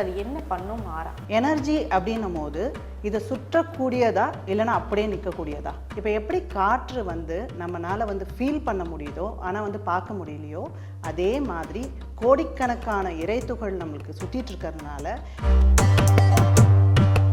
அது என்ன பண்ணும் மாறா. எனர்ஜி அப்படின்னும் போது இதை சுற்றக்கூடியதா இல்லைன்னா அப்படியே நிற்கக்கூடியதா? இப்போ எப்படி காற்று வந்து நம்மளால் வந்து ஃபீல் பண்ண முடியுதோ ஆனால் வந்து பார்க்க முடியலையோ அதே மாதிரி கோடிக்கணக்கான இறைத்துகள் நம்மளுக்கு சுற்றிட்டு இருக்கிறதுனால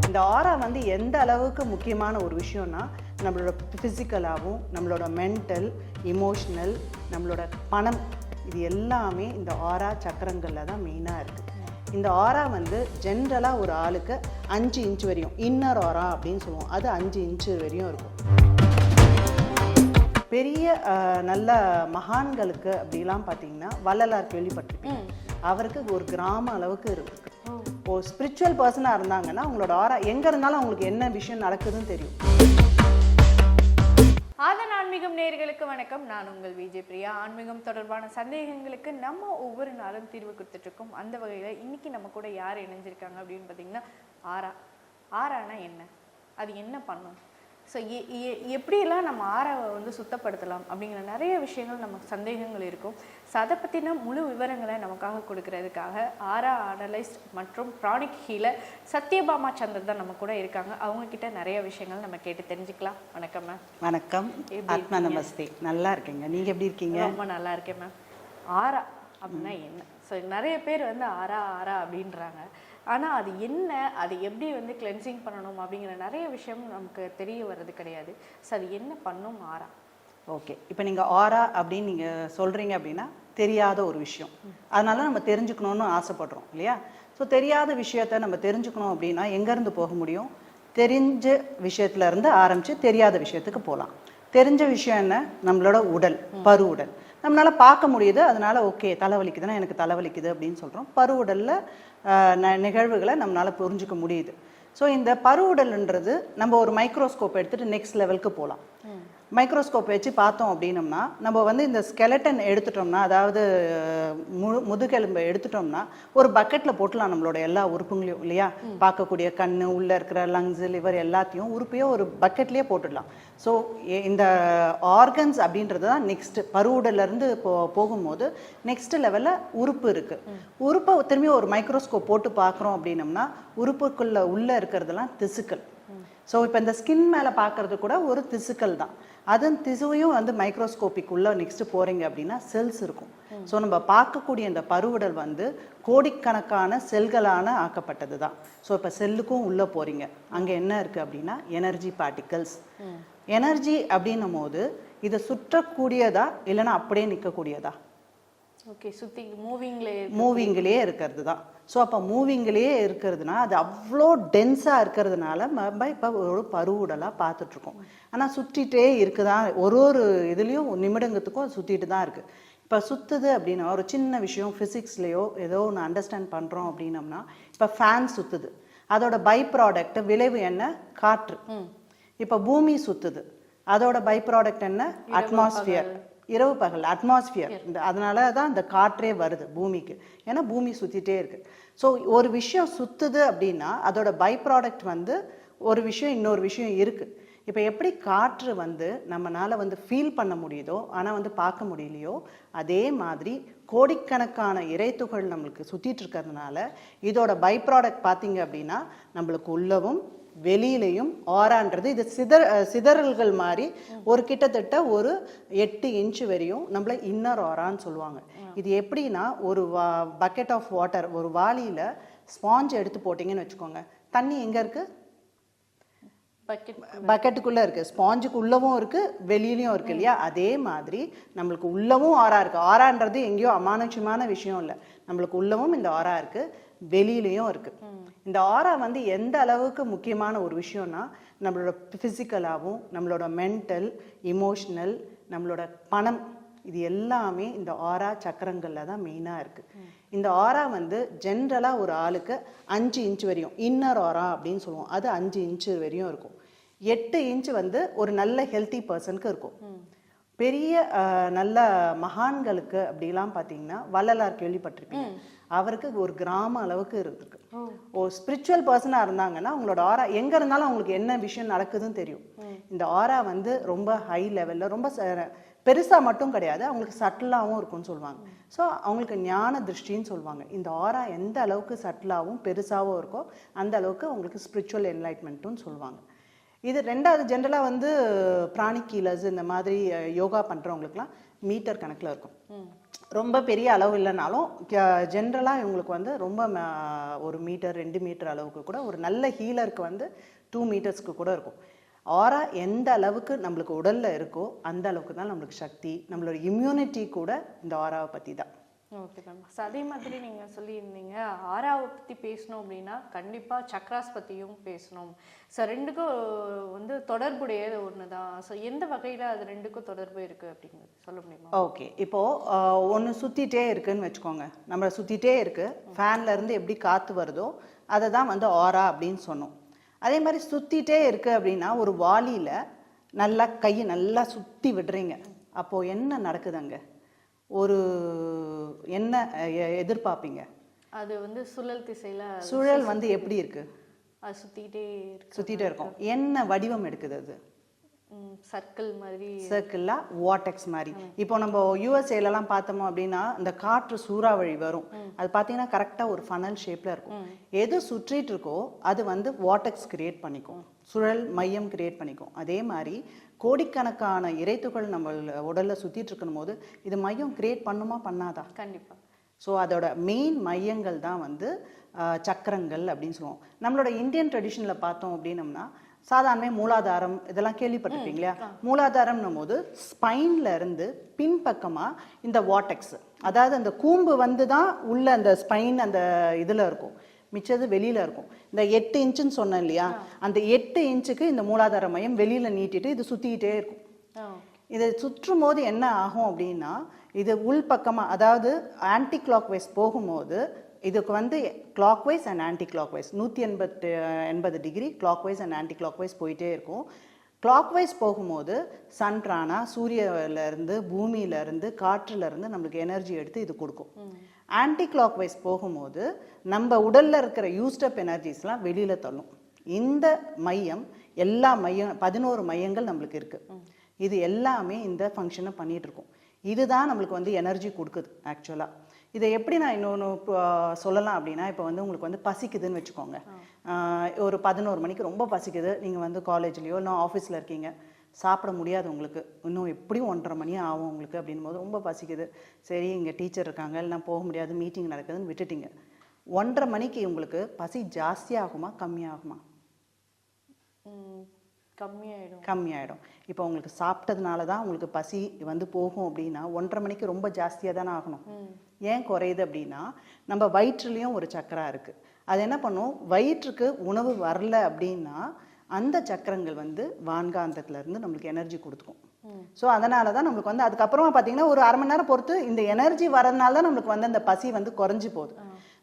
இந்த ஆரா வந்து எந்த அளவுக்கு முக்கியமான ஒரு விஷயம்னா நம்மளோட ஃபிசிக்கலாகவும் நம்மளோட மென்டல் இமோஷ்னல் நம்மளோட பணம் இது எல்லாமே இந்த ஆரா சக்கரங்களில் தான் மெயினாக இருக்குது இந்த ஆரா வந்து ஜென்ரலாக ஒரு ஆளுக்கு அஞ்சு இன்ச் வரையும். இன்னர் ஆரா அப்படின்னு சொல்லுவோம். அது அஞ்சு இன்ச்சு வரையும் இருக்கும். பெரிய நல்ல மகான்களுக்கு அப்படிலாம் பார்த்தீங்கன்னா வள்ளலார் கேள்விப்பட்டிருப்பீங்க. அவருக்கு ஒரு கிராம அளவுக்கு இருக்கு. ஒரு ஸ்பிரிச்சுவல் பர்சனாக இருந்தாங்கன்னா அவங்களோட ஆரா எங்கே இருந்தாலும் அவங்களுக்கு என்ன விஷயம் நடக்குதுன்னு தெரியும். ஆன்மீகம் நேர்களுக்கு வணக்கம். நான் உங்கள் விஜய் பிரியா. ஆன்மீகம் தொடர்பான சந்தேகங்களுக்கு நம்ம ஒவ்வொரு நாளும் தீர்வு கொடுத்துட்டு இருக்கோம் அந்த வகையில இன்னைக்கு நம்ம கூட யார் இணைஞ்சிருக்காங்க அப்படின்னு பார்த்தீங்கன்னா ஆரா. ஆரானா என்ன? அது என்ன பண்ணும்? ஸோ எப்படியெல்லாம் நம்ம ஆராவை வந்து சுத்தப்படுத்தலாம் அப்படிங்கிற நிறைய விஷயங்கள் நமக்கு சந்தேகங்கள் இருக்கும். ஸோ அதை பற்றின முழு விவரங்களை நமக்காக கொடுக்கறதுக்காக ஆரா அனலைஸ்ட் மற்றும் ப்ராணிக் ஹீலர் சத்யபாமா சந்தர் தான் நம்ம கூட இருக்காங்க. அவங்க கிட்ட நிறைய விஷயங்கள் நம்ம கேட்டு தெரிஞ்சுக்கலாம். வணக்கம் மேம் வணக்கம். ஆத்மா நமஸ்தே. நல்லா இருக்கீங்க. நீங்கள் எப்படி இருக்கீங்க? ரொம்ப நல்லா இருக்கேன் மேம் ஆரா அப்படின்னா என்ன? ஸோ நிறைய பேர் வந்து ஆரா ஆரா அப்படின்றாங்க. ஆனால் அது என்ன அது எப்படி வந்து கிளென்சிங் பண்ணணும் அப்படிங்கிற நிறைய விஷயம் நமக்கு தெரிய வர்றது கிடையாது. ஸோ அது என்ன பண்ணும் ஆரா ஓகே இப்போ நீங்கள் ஆரா அப்படின்னு நீங்கள் சொல்கிறீங்க அப்படின்னா தெரியாத ஒரு விஷயம். அதனால நம்ம தெரிஞ்சுக்கணும்னு ஆசைப்படுறோம் இல்லையா? ஸோ தெரியாத விஷயத்த நம்ம தெரிஞ்சுக்கணும் அப்படின்னா எங்கேருந்து போக முடியும்? தெரிஞ்ச விஷயத்துல இருந்து ஆரம்பித்து தெரியாத விஷயத்துக்கு போகலாம். தெரிஞ்ச விஷயம் என்ன? நம்மளோட உடல் பரு உடல். நம்மளால் பார்க்க முடியுது. அதனால் ஓகே தலைவலிக்குதுன்னா எனக்கு தலைவலிக்குது அப்படின்னு சொல்கிறோம் பருவுடலில் ந- நிகழ்வுகளை நம்மளால் புரிஞ்சுக்க முடியுது. ஸோ இந்த பருவுடல்ன்றது நம்ம ஒரு மைக்ரோஸ்கோப் எடுத்துகிட்டு நெக்ஸ்ட் லெவலுக்கு போகலாம் மைக்ரோஸ்கோப் வச்சு பார்த்தோம் அப்படின்னம்னா நம்ம வந்து இந்த ஸ்கெலட்டன் எடுத்துட்டோம்னா அதாவது மு முதுகெலும்பை எடுத்துட்டோம்னா ஒரு பக்கெட்டில் போட்டுலாம் நம்மளோட எல்லா உறுப்புங்களையும் இல்லையா? பார்க்கக்கூடிய கண் உள்ளே இருக்கிற லங்ஸ் லிவர் எல்லாத்தையும் உறுப்பையும் ஒரு பக்கெட்லேயே போட்டுடலாம். ஸோ இந்த ஆர்கன்ஸ் அப்படின்றது தான் நெக்ஸ்ட் பருவுடல்லேருந்து போ போகும்போது நெக்ஸ்ட் லெவலில் உறுப்பு இருக்குது உறுப்பை திரும்பி ஒரு மைக்ரோஸ்கோப் போட்டு பார்க்குறோம் அப்படின்னம்னா உறுப்புக்குள்ள உள்ளே இருக்கிறதெல்லாம் திசுக்கள். ஸோ இப்போ இந்த ஸ்கின் மேலே பார்க்கறது கூட ஒரு திசுக்கள் தான். அதன் திசுவையும் வந்து மைக்ரோஸ்கோபிக் உள்ள நெக்ஸ்ட் போறீங்க அப்படின்னா செல்ஸ் இருக்கும். ஸோ நம்ம பார்க்கக்கூடிய இந்த பருவுடல் வந்து கோடிக்கணக்கான செல்களான ஆக்கப்பட்டது தான் ஸோ இப்போ செல்லுக்கும் உள்ளே போறீங்க. அங்கே என்ன இருக்கு அப்படின்னா எனர்ஜி பார்ட்டிகல்ஸ் எனர்ஜி அப்படின்னும் போது இதை சுற்றக்கூடியதா இல்லைன்னா அப்படியே நிற்கக்கூடியதா? ஓகே சுற்றி மூவிங்ல மூவிங்லேயே இருக்கிறது தான் ஸோ அப்போ மூவிங்லேயே இருக்கிறதுனா அது அவ்வளோ டென்ஸாக இருக்கிறதுனால நம்ம இப்போ ஒரு பருவுடலாக பார்த்துட்ருக்கோம். ஆனால் சுற்றிட்டே இருக்குதா ஒரு ஒரு இதுலேயும் நிமிடங்கத்துக்கும் அது சுற்றிட்டு தான் இருக்குது இப்போ சுற்றுது அப்படின்னா ஒரு சின்ன விஷயம் ஃபிசிக்ஸ்லேயோ ஏதோ ஒன்று அண்டர்ஸ்டாண்ட் பண்ணுறோம் அப்படின்னம்னா இப்போ ஃபேன் சுற்றுது அதோட பை ப்ராடக்ட் விளைவு என்ன? காற்று. இப்போ பூமி சுற்றுது அதோட பை ப்ராடக்ட் என்ன அட்மாஸ்பியர் இரவு பகல் அட்மாஸ்பியர் இந்த அதனால தான் இந்த காற்றே வருது பூமிக்கு. ஏன்னா பூமி சுத்திட்டே இருக்கு. ஸோ ஒரு விஷயம் சுத்துது அப்படின்னா அதோட பை ப்ராடக்ட் வந்து ஒரு விஷயம் இன்னொரு விஷயம் இருக்கு. இப்போ எப்படி காற்று வந்து நம்மனால வந்து ஃபீல் பண்ண முடியுதோ ஆனால் வந்து பார்க்க முடியலையோ அதே மாதிரி கோடிக்கணக்கான இறைத்துகள் நம்மளுக்கு சுத்திட்டு இருக்கிறதுனால இதோட பை ப்ராடக்ட் பார்த்தீங்க அப்படின்னா நம்மளுக்கு உள்ளவும் வெளியிலையும் ஆறான்றது. இது சிதற சிதறல்கள் மாதிரி ஒரு கிட்டத்தட்ட ஒரு எட்டு இன்ச் வரையும் நம்மள இன்னர் ஆரான்னு சொல்லுவாங்க. இது எப்படின்னா ஒரு வா பக்கெட் ஆஃப் வாட்டர் ஒரு வாளியில ஸ்பாஞ்ச் எடுத்து போட்டிங்கன்னு வச்சுக்கோங்க. தண்ணி எங்க இருக்கு? பக்கெட் பக்கெட்டுக்குள்ள இருக்கு. ஸ்பாஞ்சுக்கு உள்ளவும் இருக்கு வெளியிலயும் இருக்கு இல்லையா? அதே மாதிரி நம்மளுக்கு உள்ளவும் ஆறா இருக்கு. ஆறான்றது எங்கேயோ அமானுஷ்யமான விஷயம் இல்லை. நம்மளுக்கு உள்ளவும் இந்த ஆறா இருக்கு. வெளியிலயும் இருக்கு. இந்த ஆறா வந்து எந்த அளவுக்கு முக்கியமான ஒரு விஷயம்னா நம்மளோட ஃபிசிக்கலாகவும் நம்மளோட மென்டல் இமோஷ்னல் நம்மளோட பணம் இது எல்லாமே இந்த ஆறா சக்கரங்கள்ல தான் மெயினாக இருக்கு. இந்த ஆறா வந்து ஜென்ரலாக ஒரு ஆளுக்கு அஞ்சு இன்ச் வரையும் இன்னர் ஆறா அப்படின்னு சொல்லுவோம். அது அஞ்சு இன்ச்சு வரையும் இருக்கும். எட்டு இன்ச் வந்து ஒரு நல்ல ஹெல்த்தி பர்சனுக்கு இருக்கும். பெரிய நல்ல மகான்களுக்கு அப்படிலாம் பார்த்தீங்கன்னா வள்ளலார் கேள்விப்பட்டிருப்பீங்க. அவருக்கு ஒரு கிராம அளவுக்கு இருக்கு ஒரு ஸ்பிரிச்சுவல் பர்சனாக இருந்தாங்கன்னா உங்களோட ஆரா எங்கே இருந்தாலும் அவங்களுக்கு என்ன விஷயம் நடக்குதுன்னு தெரியும். இந்த ஆரா வந்து ரொம்ப ஹை லெவலில் ரொம்ப ச- பெருசா மட்டும் கிடையாது அவங்களுக்கு சட்டிலாகவும் இருக்கும்னு சொல்லுவாங்க. ஸோ அவங்களுக்கு ஞான திருஷ்டின்னு சொல்லுவாங்க. இந்த ஆரா எந்த அளவுக்கு சட்டிலாகவும் பெருசாகவும் இருக்கோ அந்த அளவுக்கு அவங்களுக்கு ஸ்பிரிச்சுவல் என்லைட்மெண்ட்டும் சொல்லுவாங்க. இது ரெண்டாவது ஜென்ரலாக வந்து பிராணிக் கீலர்ஸ் இந்த மாதிரி யோகா பண்ணுறவங்களுக்குலாம் மீட்டர் கணக்கில் இருக்கும். ரொம்ப பெரிய அளவு இல்லைனாலும் ஜென்ரலாக இவங்களுக்கு வந்து ரொம்ப ம- ஒரு மீட்டர் ரெண்டு மீட்டர் அளவுக்கு கூட ஒரு நல்ல ஹீலருக்கு வந்து டூ மீட்டர்ஸ்க்கு கூட இருக்கும். ஆரா எந்த அளவுக்கு நம்மளுக்கு உடலில் இருக்கோ அந்த அளவுக்கு தான் நம்மளுக்கு சக்தி நம்மளோட இம்யூனிட்டி கூட இந்த ஆராவை பற்றி தான் ஓகே மேம் ஸோ அதே மாதிரி நீங்கள் சொல்லியிருந்தீங்க. ஆறாவை பற்றி பேசணும் அப்படின்னா கண்டிப்பாக சக்ராஸ் பற்றியும் பேசணும். ஸோ ரெண்டுக்கும் வந்து தொடர்புடையது ஒன்று தான் ஸோ எந்த வகையில் அது ரெண்டுக்கும் தொடர்பு இருக்குது அப்படிங்கிறது சொல்ல முடியுமா? ஓகே இப்போது ஒன்று சுற்றிட்டே இருக்குன்னு வச்சுக்கோங்க. நம்மளை சுற்றிட்டே இருக்குது ஃபேன்லேருந்து எப்படி காற்று வருதோ அதை தான் வந்து ஆரா அப்படின்னு சொன்னோம். அதே மாதிரி சுற்றிட்டே இருக்குது அப்படின்னா ஒரு வாலியில் நல்லா கையை நல்லா சுற்றி விடுறீங்க. அப்போது என்ன நடக்குது அங்கே ஒரு என்ன எதிர்பார்ப்பீங்க? அது வந்து சுழல் திசையில் சுழல் வந்து எப்படி இருக்கு? அது சுற்றிக்கிட்டே இருக்கு. சுத்திட்டே இருக்கும். என்ன வடிவம் எடுக்குது அது? சர்க்கிள் மாதிரி. சர்க்கிளா வாட்டெக்ஸ் மாதிரி? இப்போ நம்ம யூஎஸ்ஏலலாம் பார்த்தோமோ அப்படின்னா இந்த காற்று சூறாவளி வரும். அது பார்த்தீங்கன்னா கரெக்டாக ஒரு ஃபனல் ஷேப்பில் இருக்கும். எது சுற்றிட்டு இருக்கோ அது வந்து வாட்டெக்ஸ் கிரியேட் பண்ணிக்கும். சுழல் மையம் கிரியேட் பண்ணிக்கும். அதே மாதிரி கோடிக்கணக்கான இறைத்துகள் நம்ம உடல்ல சுத்திட்டு இருக்கும் போது இது மையம் கிரியேட் பண்ணுமா பண்ணாதா? கண்டிப்பாக ஸோ அதோட மெயின் மையங்கள் தான் வந்து சக்கரங்கள் அப்படின்னு சொல்லுவோம். நம்மளோட இந்தியன் ட்ரெடிஷனில் பார்த்தோம் அப்படின்னம்னா சாதாரண மூலாதாரம் இதெல்லாம் கேள்விப்பட்டிருப்பீங்க இல்லையா? மூலாதாரம்னும் போது ஸ்பைன்ல இருந்து பின்பக்கமா இந்த வாட்டெக்ஸ் அதாவது அந்த கூம்பு வந்து தான் உள்ள அந்த ஸ்பைன் அந்த இதுல இருக்கும். மிச்சது வெளியில இருக்கும். இந்த எட்டு இன்ச்சுன்னு சொன்னேன் இல்லையா? அந்த எட்டு இன்ச்சுக்கு இந்த மூலாதார மையம் வெளியில நீட்டிட்டு இது சுத்திக்கிட்டே இருக்கும். இதை சுற்றும் போது என்ன ஆகும் அப்படின்னா இது உள் பக்கமாக அதாவது ஆன்டி கிளாக் வைஸ் போகும்போது இதுக்கு வந்து clockwise and anticlockwise நூற்றி எண்பத்து எண்பது degree clockwise and anticlockwise போயிட்டே இருக்கும். கிளாக் வைஸ் போகும்போது சன் பிராணா சூரியலேருந்து பூமியிலேருந்து காற்றுலேருந்து நம்மளுக்கு எனர்ஜி எடுத்து இது கொடுக்கும். ஆன்டி கிளாக் வைஸ் போகும்போது நம்ம உடல்ல இருக்கிற யூஸ்டப் எனர்ஜிஸ்லாம் வெளியில தள்ளும். இந்த மையம் எல்லா மையம் பதினோரு மையங்கள் நம்மளுக்கு இருக்கு. இது எல்லாமே இந்த ஃபங்க்ஷனை பண்ணிட்டு இருக்கும். இதுதான் நம்மளுக்கு வந்து எனர்ஜி கொடுக்குது ஆக்சுவலா இதை எப்படி நான் இன்னொன்று சொல்லலாம் அப்படின்னா இப்போ வந்து உங்களுக்கு வந்து பசிக்குதுன்னு வச்சுக்கோங்க. ஒரு பதினோரு மணிக்கு ரொம்ப பசிக்குது. நீங்கள் வந்து காலேஜ்லேயோ இல்லை ஆஃபீஸில் இருக்கீங்க. சாப்பிட முடியாது உங்களுக்கு. இன்னும் எப்படியும் ஒன்றரை மணி ஆகும் உங்களுக்கு அப்படின்னும் போது ரொம்ப பசிக்குது. சரி இங்கே டீச்சர் இருக்காங்க இல்லை போக முடியாது மீட்டிங் நடக்குதுன்னு விட்டுட்டீங்க. ஒன்றரை மணிக்கு உங்களுக்கு பசி ஜாஸ்தியாகுமா கம்மியாகுமா? கம்மியாயிடும். கம்மியாயிடும். இப்போ உங்களுக்கு சாப்பிட்டதுனால தான் உங்களுக்கு பசி வந்து போகும் அப்படின்னா ஒன்றரை மணிக்கு ரொம்ப ஜாஸ்தியாக தானே ஆகணும் ஏன் குறையுது அப்படின்னா நம்ம வயிற்றுலேயும் ஒரு சக்கரா இருக்கு. அது என்ன பண்ணும்? வயிற்றுக்கு உணவு வரல அப்படின்னா அந்த சக்கரங்கள் வந்து வான்காந்தத்துல இருந்து நம்மளுக்கு எனர்ஜி கொடுத்துக்கும். ஸோ அதனால தான் நம்மளுக்கு வந்து அதுக்கப்புறமா பார்த்தீங்கன்னா ஒரு அரை மணி நேரம் பொறுத்து இந்த எனர்ஜி வரதுனால தான் நம்மளுக்கு வந்து அந்த பசி வந்து குறைஞ்சி போகுது.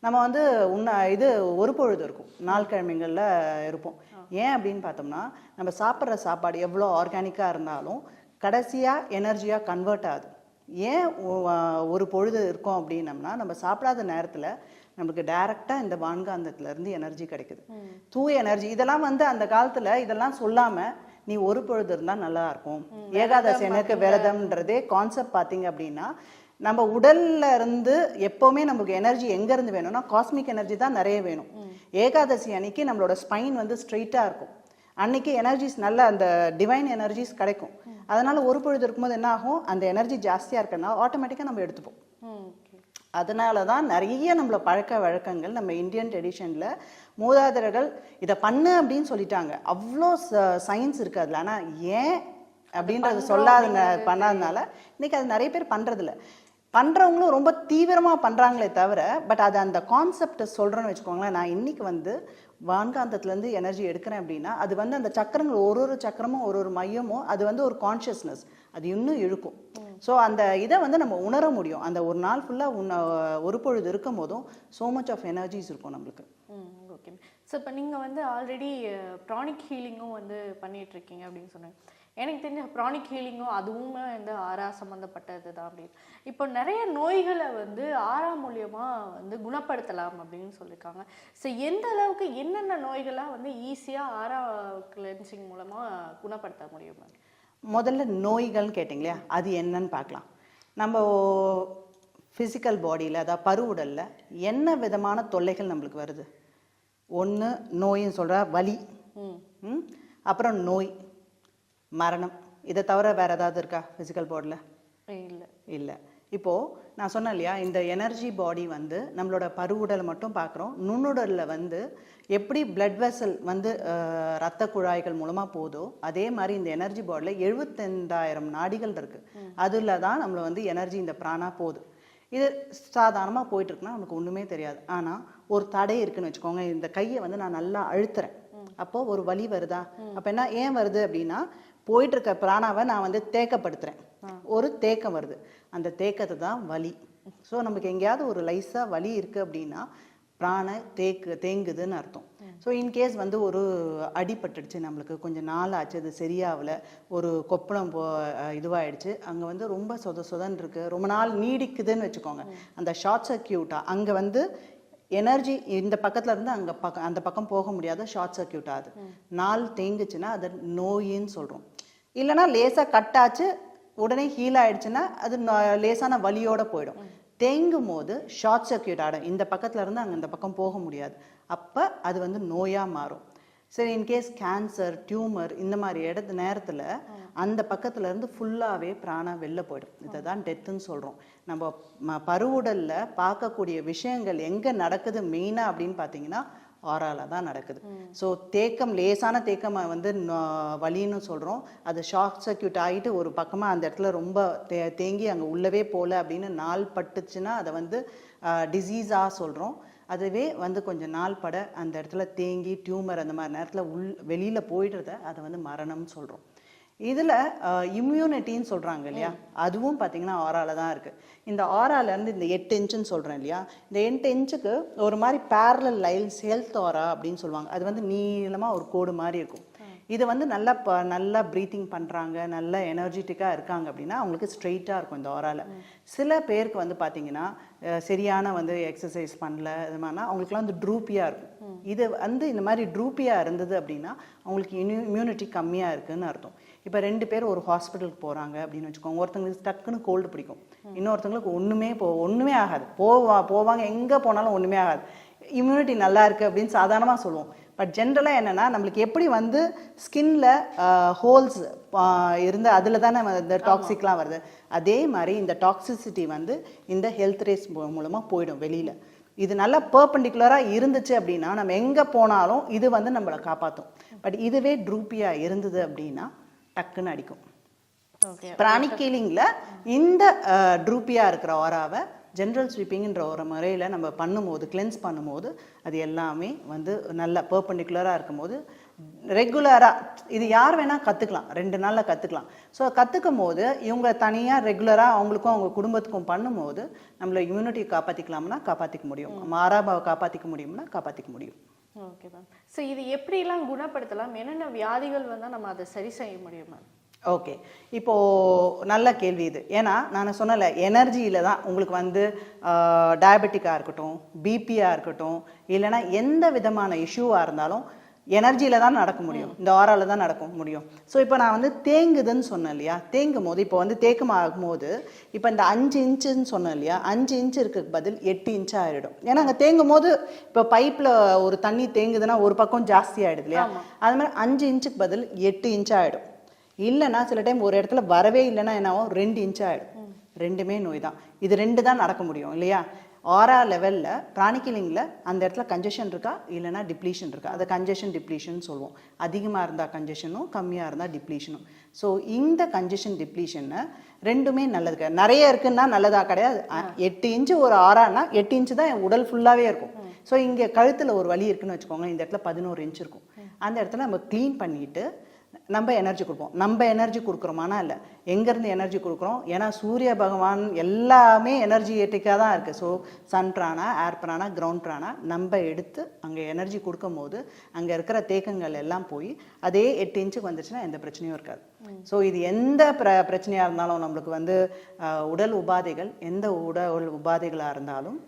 நம்ம வந்து உன்ன இது ஒரு பொழுது இருக்கும். நாள் கிழமைகளில் இருப்போம். ஏன் அப்படின்னு பார்த்தோம்னா நம்ம சாப்பிட்ற சாப்பாடு எவ்வளோ ஆர்கானிக்காக இருந்தாலும் கடைசியாக எனர்ஜியாக கன்வெர்ட் ஆகுது. ஏன் ஒரு பொழுது இருக்கோம் அப்படின்னம்னா நம்ம சாப்பிடாத நேரத்தில் நமக்கு டைரெக்டாக இந்த வான்காந்தத்துல இருந்து எனர்ஜி கிடைக்குது. தூய எனர்ஜி இதெல்லாம் வந்து அந்த காலத்துல இதெல்லாம் சொல்லாம நீ ஒரு பொழுது இருந்தா நல்லா இருக்கும். ஏகாதசி எனக்கு விரதம்ன்றதே கான்செப்ட் பார்த்தீங்க அப்படின்னா நம்ம உடல்ல இருந்து எப்பவுமே நமக்கு எனர்ஜி எங்க இருந்து வேணும்னா காஸ்மிக் எனர்ஜி தான் நிறைய வேணும். ஏகாதசி அன்னைக்கு நம்மளோட ஸ்பைன் வந்து ஸ்ட்ரெயிட்டா இருக்கும். அன்னைக்கு எனர்ஜிஸ் நல்ல அந்த டிவைன் எனர்ஜிஸ் கிடைக்கும். அதனால ஒரு பொழுது இருக்கும்போது என்ன ஆகும் அந்த எனர்ஜி ஜாஸ்தியா இருக்கறனால ஆட்டோமேட்டிக்கா நம்ம எடுத்துப்போம். அதனால தான் நிறைய நம்மள பழக்க வழக்கங்கள் நம்ம இந்தியன் ட்ரெடிஷனில் மூதாதையர்கள் இதை பண்ணு அப்படின்னு சொல்லிட்டாங்க. அவ்வளோ சயின்ஸ் இருக்கு அதில். ஆனால் ஏன் அப்படின்றது சொல்லாத பண்ணாதனால இன்னைக்கு அது நிறைய பேர் பண்றதில்ல. பண்றவங்களும் ரொம்ப தீவிரமா பண்றாங்களே தவிர பட் அது அந்த கான்செப்ட் சொல்றேன்னு வச்சுக்கோங்களேன். நான் இன்னைக்கு வந்து வான்காந்தத்துல இருந்து எனர்ஜி எடுக்கிறேன் அப்படின்னா அது வந்து அந்த சக்கரங்கள் ஒரு ஒரு சக்கரமும் ஒரு ஒரு மையமும் அது வந்து ஒரு கான்ஷியஸ்னஸ் அது இன்னும் இழுக்கும். ஸோ அந்த இதை வந்து நம்ம உணர முடியும். அந்த ஒரு நாள் ஃபுல்லாக உன்ன ஒரு பொழுது இருக்கும் போதும் so much ஆஃப் எனர்ஜிஸ் இருக்கும் நம்மளுக்கு. ஓகே ஸோ இப்போ நீங்கள் வந்து ஆல்ரெடி ப்ரானிக் ஹீலிங்கும் வந்து பண்ணிட்டு இருக்கீங்க அப்படின்னு சொன்னாங்க. எனக்கு தெரிஞ்ச ப்ரானிக் ஹீலிங்கும் அதுவுமே வந்து ஆறா சம்மந்தப்பட்டது தான் அப்படின்னு. இப்போ நிறைய நோய்களை வந்து ஆறா மூலியமா வந்து குணப்படுத்தலாம் அப்படின்னு சொல்லியிருக்காங்க ஸோ எந்த அளவுக்கு என்னென்ன நோய்களாக வந்து ஈஸியாக ஆறா கிளென்சிங் மூலமாக குணப்படுத்த முடியும் முதல்ல நோய்கள்னு கேட்டிங்க இல்லையா அது என்னன்னு பார்க்கலாம். நம்ம ஃபிசிக்கல் பாடியில் அதாவது பருவுடலில் என்ன விதமான தொல்லைகள் நம்மளுக்கு வருது? ஒன்று நோயின்னு சொல்கிற வலி. ம்? அப்புறம் நோய். மரணம். இதை தவிர வேறு ஏதாவது இருக்கா ஃபிசிக்கல் பாடியில் இல்லை. இல்லை. இப்போது நான் சொன்னேன் இல்லையா இந்த எனர்ஜி பாடி வந்து நம்மளோட பருவுடலை மட்டும் பார்க்குறோம். நுண்ணுடலில் வந்து எப்படி பிளட் வெசல் வந்து ரத்த குழாய்கள் மூலமாக போதோ அதே மாதிரி இந்த எனர்ஜி பாடியில் எழுபத்தைந்தாயிரம் நாடிகள் இருக்குது அதில் தான் நம்மளை வந்து எனர்ஜி இந்த பிராணா போகுது. இது சாதாரணமாக போயிட்டு இருக்குன்னா நமக்கு ஒன்றுமே தெரியாது. ஆனால் ஒரு தடை இருக்குன்னு வச்சுக்கோங்க. இந்த கையை வந்து நான் நல்லா அழுத்துறேன். அப்போ ஒரு வலி வருதா? அப்போ என்ன ஏன் வருது அப்படின்னா போயிட்டு இருக்க பிராணாவை நான் வந்து தேக்கப்படுத்துறேன். ஒரு தேக்கம் வருது. அந்த தேக்கத்தை தான் வலி. ஸோ நமக்கு எங்கேயாவது ஒரு லைஸாக வலி இருக்கு அப்படின்னா பிராண தேக்கு தேங்குதுன்னு அர்த்தம். ஸோ இன்கேஸ் வந்து ஒரு அடிபட்டுடுச்சு நம்மளுக்கு கொஞ்சம் நாள் ஆச்சு அது சரியாகல ஒரு கொப்பளம் போ அஹ் இதுவாயிடுச்சு அங்கே வந்து ரொம்ப சொத சொதன்னு இருக்கு. ரொம்ப நாள் நீடிக்குதுன்னு வச்சுக்கோங்க. அந்த ஷார்ட் சர்க்கியூட்டாக அங்கே வந்து எனர்ஜி இந்த பக்கத்துல இருந்து அங்க பக்கம் அந்த பக்கம் போக முடியாத ஷார்ட் சர்க்கியூட் ஆகுது நாள் தேங்குச்சுன்னா அதை நோயின்னு சொல்றோம். இல்லைன்னா லேசா கட் ஆச்சு உடனே ஹீல் ஆயிடுச்சுன்னா அது லேசான வலியோட போயிடும். தேங்கும் போது ஷார்ட் சர்க்கியூட் ஆடும் இந்த பக்கத்துல இருந்து அங்க இந்த பக்கம் போக முடியாது. அப்ப அது வந்து நோயா மாறும். சரி இன்கேஸ் கேன்சர் டியூமர் இந்த மாதிரி இடத்து நேரத்தில் அந்த பக்கத்துல இருந்து ஃபுல்லாகவே பிராணம் வெளில போயிடும். இதை தான் டெத்துன்னு சொல்கிறோம் நம்ம பருவுடல்ல பார்க்கக்கூடிய விஷயங்கள் எங்கே நடக்குது மெயினாக அப்படின்னு பார்த்தீங்கன்னா ஆறால தான் நடக்குது. ஸோ தேக்கம் லேசான தேக்கம் வந்து வலின்னு சொல்கிறோம் அது ஷார்ட் சர்க்கியூட் ஆகிட்டு ஒரு பக்கமாக அந்த இடத்துல ரொம்ப தே தேங்கி அங்கே உள்ளவே போகல அப்படின்னு நாள் பட்டுச்சுன்னா அதை வந்து டிசீஸாக சொல்கிறோம் அதுவே வந்து கொஞ்சம் நாள் பட அந்த இடத்துல தேங்கி டியூமர் அந்த மாதிரி நேரத்தில் உள் வெளியில் போயிடுறத அதை வந்து மரணம்னு சொல்கிறோம் இதில் இம்யூனிட்டின்னு சொல்கிறாங்க இல்லையா? அதுவும் பார்த்தீங்கன்னா ஆறால தான் இருக்குது இந்த ஆறால இருந்து இந்த எட்டு இன்ச்சுன்னு சொல்கிறேன் இல்லையா? இந்த எட்டு இன்ச்சுக்கு ஒரு மாதிரி பேரலல் லைன்ஸ் ஹெல்த் ஆரா அப்படின்னு சொல்லுவாங்க. அது வந்து நீளமாக ஒரு கோடு மாதிரி இருக்கும். இது வந்து நல்லா ப நல்லா ப்ரீத்திங் பண்ணுறாங்க நல்லா எனர்ஜெட்டிக்காக இருக்காங்க அப்படின்னா அவங்களுக்கு ஸ்ட்ரெயிட்டாக இருக்கும் இந்த ஆரால சில பேருக்கு வந்து பார்த்தீங்கன்னா சரியான வந்து எக்ஸசைஸ் பண்ணல இது மாதிரினா அவங்களுக்குலாம் வந்து ட்ரூப்பியாக இருக்கும். இது வந்து இந்த மாதிரி ட்ரூப்பியாக இருந்தது அப்படின்னா அவங்களுக்கு இம்யூனிட்டி கம்மியாக இருக்குன்னு அர்த்தம். இப்போ ரெண்டு பேர் ஒரு ஹாஸ்பிட்டலுக்கு போகிறாங்க அப்படின்னு வச்சுக்கோங்க. ஒருத்தங்களுக்கு டக்குன்னு கோல்டு பிடிக்கும். இன்னொருத்தங்களுக்கு ஒன்றுமே போ ஒன்றுமே ஆகாது. போவா போவாங்க. எங்கே போனாலும் ஒன்றுமே ஆகாது. இம்யூனிட்டி நல்லா இருக்குது அப்படின்னு சாதாரணமாக சொல்லுவோம். பட் ஜென்ரலாக என்னென்னா நம்மளுக்கு எப்படி வந்து ஸ்கின்ல ஹோல்ஸ் இருந்து அதில் தானே இந்த டாக்ஸிக்லாம் வருது. அதே மாதிரி இந்த டாக்ஸிசிட்டி வந்து இந்த ஹெல்த் ரேஸ் மூலமாக போயிடும் வெளியில். இது நல்லா பர்பண்டிகுலராக இருந்துச்சு அப்படின்னா நம்ம எங்கே போனாலும் இது வந்து நம்மளை காப்பாற்றும் பட் இதுவே ட்ரூப்பியாக இருந்தது அப்படின்னா டக்குன்னு அடிக்கும். பிராணிக் ஹீலிங்கில் இந்த ட்ரூப்பியாக இருக்கிற ஆராவை ஜென்ரல் ஸ்வீப்பிங்ன்ற ஒரு முறையில் நம்ம பண்ணும்போது கிளென்ஸ் பண்ணும்போது அது எல்லாமே வந்து நல்ல பர்பண்டிகுலராக இருக்கும்போது ரெகுலராக இது யார் வேணால் கற்றுக்கலாம் ரெண்டு நாளில் கற்றுக்கலாம் ஸோ கற்றுக்கும் போது இவங்க தனியாக ரெகுலராக அவங்களுக்கும் அவங்க குடும்பத்துக்கும் பண்ணும்போது நம்மளை இம்யூனிட்டி காப்பாற்றிக்கலாம்னா காப்பாற்றிக்க முடியும். மாறாபாவை காப்பாற்றிக்க முடியும்னா காப்பாற்றிக்க முடியும். ஓகே மேம் ஸோ இது எப்படிலாம் குணப்படுத்தலாம்? என்னென்ன வியாதிகள் வந்தால் நம்ம அதை சரி செய்ய முடியும் மேம் ஓகே இப்போது நல்ல கேள்வி இது. ஏன்னா நான் சொன்னல எனர்ஜியில் தான் உங்களுக்கு வந்து டயபெட்டிக்காக இருக்கட்டும் பிபியாக இருக்கட்டும் இல்லைன்னா எந்த விதமான இஷ்யூவாக இருந்தாலும் எனர்ஜியில தான் நடக்க முடியும். இந்த ஆறால தான் நடக்க முடியும். ஸோ இப்போ நான் வந்து தேங்குதுன்னு சொன்னேன் இல்லையா? தேங்கும் போது இப்போ வந்து தேக்கம் ஆகும்போது இப்போ இந்த அஞ்சு இன்ச்சுன்னு சொன்னேன் இல்லையா? அஞ்சு இன்ச் இருக்க பதில் எட்டு இன்ச் ஆயிடும். ஏன்னா அங்கே தேங்கும் போது இப்போ பைப்பில் ஒரு தண்ணி தேங்குதுன்னா ஒரு பக்கம் ஜாஸ்தி ஆயிடுது இல்லையா? அது மாதிரி அஞ்சு இன்ச்சுக்கு பதில் எட்டு இன்ச் ஆயிடும். இல்லைன்னா சில டைம் ஒரு இடத்துல வரவே இல்லைன்னா என்ன ஆகும்? ரெண்டு இன்ச் ஆயிடும். ரெண்டுமே நோய் தான். இது ரெண்டு தான் நடக்க முடியும் இல்லையா? ஆறா லெவலில் பிராணிக்கிலிங்கில் அந்த இடத்துல கன்ஜெஷன் இருக்கா? இல்லைன்னா டிப்ளீஷன் இருக்கா? அதை கன்ஜெஷன் டிப்ளீஷன் சொல்லுவோம். அதிகமாக இருந்தால் கன்ஜெஷனும் கம்மியாக இருந்தால் டிப்ளீஷனும் ஸோ இந்த கன்ஜெஷன் டிப்ளீஷனை ரெண்டுமே நல்லது கிடையாது. நிறைய இருக்குன்னா நல்லதா கிடையாது. எட்டு இன்ச்சு ஒரு ஆறானா எட்டு இன்ச்சு தான் என் உடல் ஃபுல்லாகவே இருக்கும். ஸோ இங்கே கழுத்தில் ஒரு வலி இருக்குன்னு வச்சுக்கோங்க இந்த இடத்துல பதினோரு இன்ச் இருக்கும். அந்த இடத்துல நம்ம க்ளீன் பண்ணிட்டு நம்ம எனர்ஜி கொடுப்போம். நம்ம எனர்ஜி கொடுக்குறோமானா இல்லை. எங்கேருந்து எனர்ஜி கொடுக்குறோம்? ஏன்னா சூரிய பகவான் எல்லாமே எனர்ஜியேட்டிக்காக தான் இருக்குது so sun prana air prana ground prana நம்ம எடுத்து அங்கே எனர்ஜி கொடுக்கும் போது அங்கே இருக்கிற தேக்கங்கள் எல்லாம் போய் அதே எட்டு இன்ச்சுக்கு வந்துச்சுன்னா எந்த பிரச்சனையும் இருக்காது. ஸோ இது எந்த பிர பிரச்சனையாக இருந்தாலும் நம்மளுக்கு வந்து உடல் உபாதைகள் எந்த உடல் உபாதைகளாக இருந்தாலும்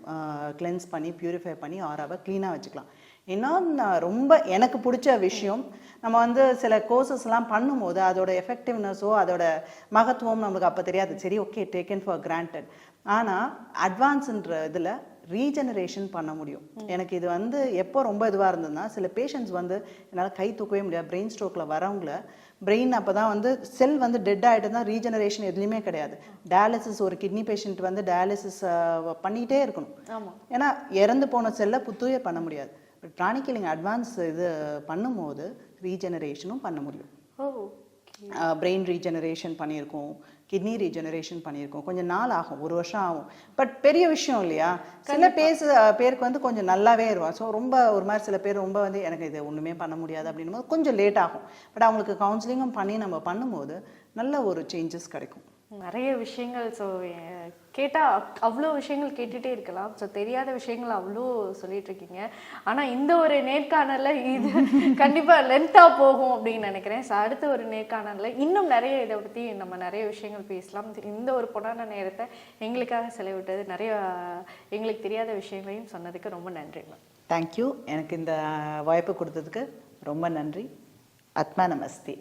கிளென்ஸ் பண்ணி பியூரிஃபை பண்ணி ஆறாவை க்ளீனாக வச்சுக்கலாம். இன்னும் ரொம்ப எனக்கு பிடிச்ச விஷயம். நம்ம வந்து சில கோர்சஸ்லாம் பண்ணும்போது அதோட எஃபெக்டிவ்னஸோ அதோட மகத்துவம் நம்மளுக்கு அப்போ தெரியாது. சரி ஓகே டேக்கன் ஃபார் கிராண்டட் ஆனால் அட்வான்ஸ்ன்ற இதில் ரீஜெனரேஷன் பண்ண முடியும். எனக்கு இது வந்து எப்போ ரொம்ப இதுவாக இருந்ததுன்னா சில பேஷண்ட்ஸ் வந்து என்னால் கை தூக்கவே முடியாது பிரெயின் ஸ்ட்ரோக்கில் வரவங்கள. பிரெயின் அப்போ தான் வந்து செல் வந்து டெட் ஆகிட்டு தான் ரீஜெனரேஷன் எதுலேயுமே கிடையாது. டயாலிசிஸ் ஒரு கிட்னி பேஷண்ட் வந்து டயாலிசிஸ் பண்ணிகிட்டே இருக்கணும். ஏன்னா இறந்து போன செல்லை புத்துய பண்ண முடியாது. கில்லிங் அட்வான்ஸ் இது பண்ணும்போது ரீஜெனரேஷனும் பண்ண முடியும். பிரெயின் ரீஜெனரேஷன் பண்ணியிருக்கோம் கிட்னி ரீஜெனரேஷன் பண்ணியிருக்கோம். கொஞ்சம் நாள் ஆகும் ஒரு வருஷம் ஆகும். பட் பெரிய விஷயம் இல்லையா? சில பேசு பேருக்கு வந்து கொஞ்சம் நல்லாவே இருக்கும். ஸோ ரொம்ப ஒரு மாதிரி சில பேர் ரொம்ப வந்து எனக்கு இது ஒன்றுமே பண்ண முடியாது அப்படின்னும் போது கொஞ்சம் லேட் ஆகும். பட் அவங்களுக்கு கவுன்சிலிங்கும் பண்ணி நம்ம பண்ணும்போது நல்ல ஒரு சேஞ்சஸ் கிடைக்கும். நிறைய விஷயங்கள் ஸோ கேட்டால் அவ்வளோ விஷயங்கள் கேட்டுகிட்டே இருக்கலாம். ஸோ தெரியாத விஷயங்கள் அவ்வளோ சொல்லிட்டு இருக்கீங்க ஆனால் இந்த ஒரு நேர்காணலில் இது கண்டிப்பாக லென்த்தாக போகும் அப்படின்னு நினைக்கிறேன். ஸோ அடுத்த ஒரு நேர்காணலில் இன்னும் நிறைய இதை பற்றி நம்ம நிறைய விஷயங்கள் பேசலாம். இந்த ஒரு பொண்ணான நேரத்தை எங்களுக்காக செலவிட்டது நிறைய எங்களுக்கு தெரியாத விஷயங்களையும் சொன்னதுக்கு ரொம்ப நன்றி மேம் தேங்க்யூ எனக்கு இந்த வாய்ப்பு கொடுத்ததுக்கு ரொம்ப நன்றி. ஆத்மா நமஸ்தே.